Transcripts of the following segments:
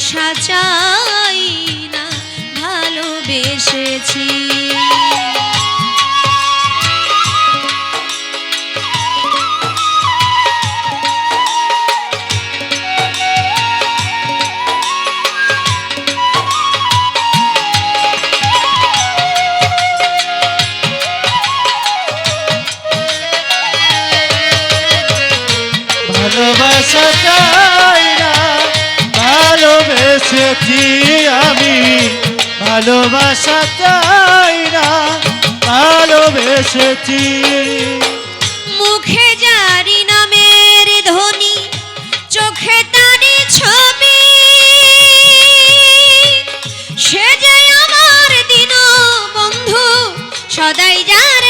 ভালোবাসা চাই না ভালোবেসেছি। ভালোবাসা ভালোবেসেছি আমি। ভালোবাসা চাই না, ভালোবেসেছি। মুখে জারি নামের ধ্বনি, চোখে তারি ছবি। সে যে আমার দিন বন্ধু সদাই যারে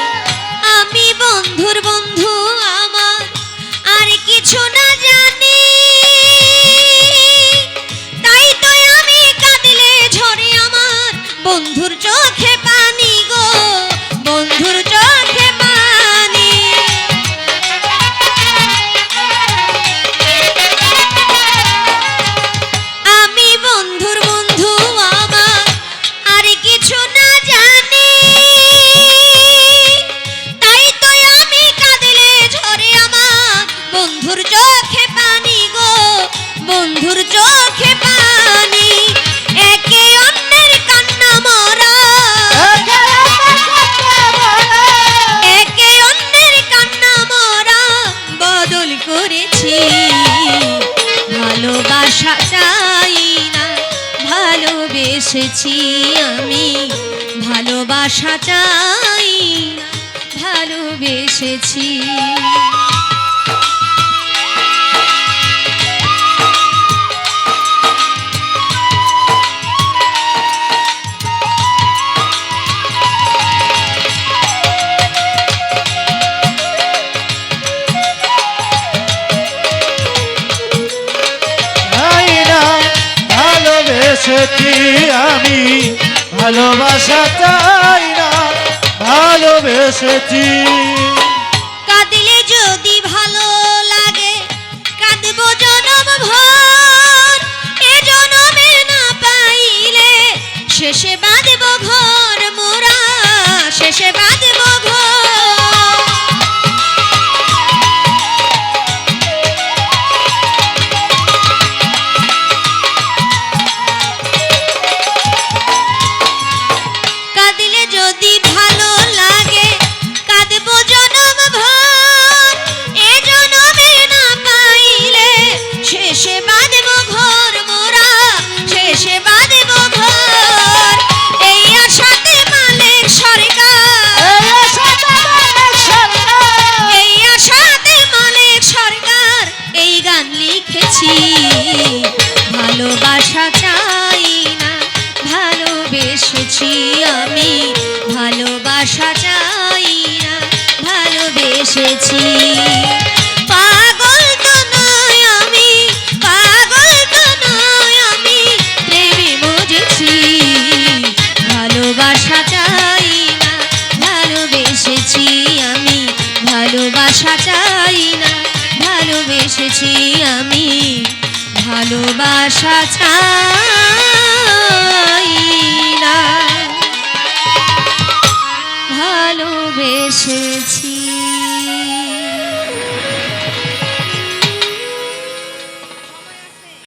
বন্ধুর চোখে পানি গো বন্ধুর চোখে পানি। একে অন্যের কান্না মরা। একে অন্যের কান্না মরা। বদল করেছি। ভালোবাসা চাই না ভালোবেসেছি আমি। ভালোবাসা চাই ভালোবেসেছি। আমি ভালোবাসা চাই না ভালোবেসেছি। ভালোবেসেছি। আমি ভালোবাসা চাই না ভালোবেসেছি আমি। ভালোবাসা চাই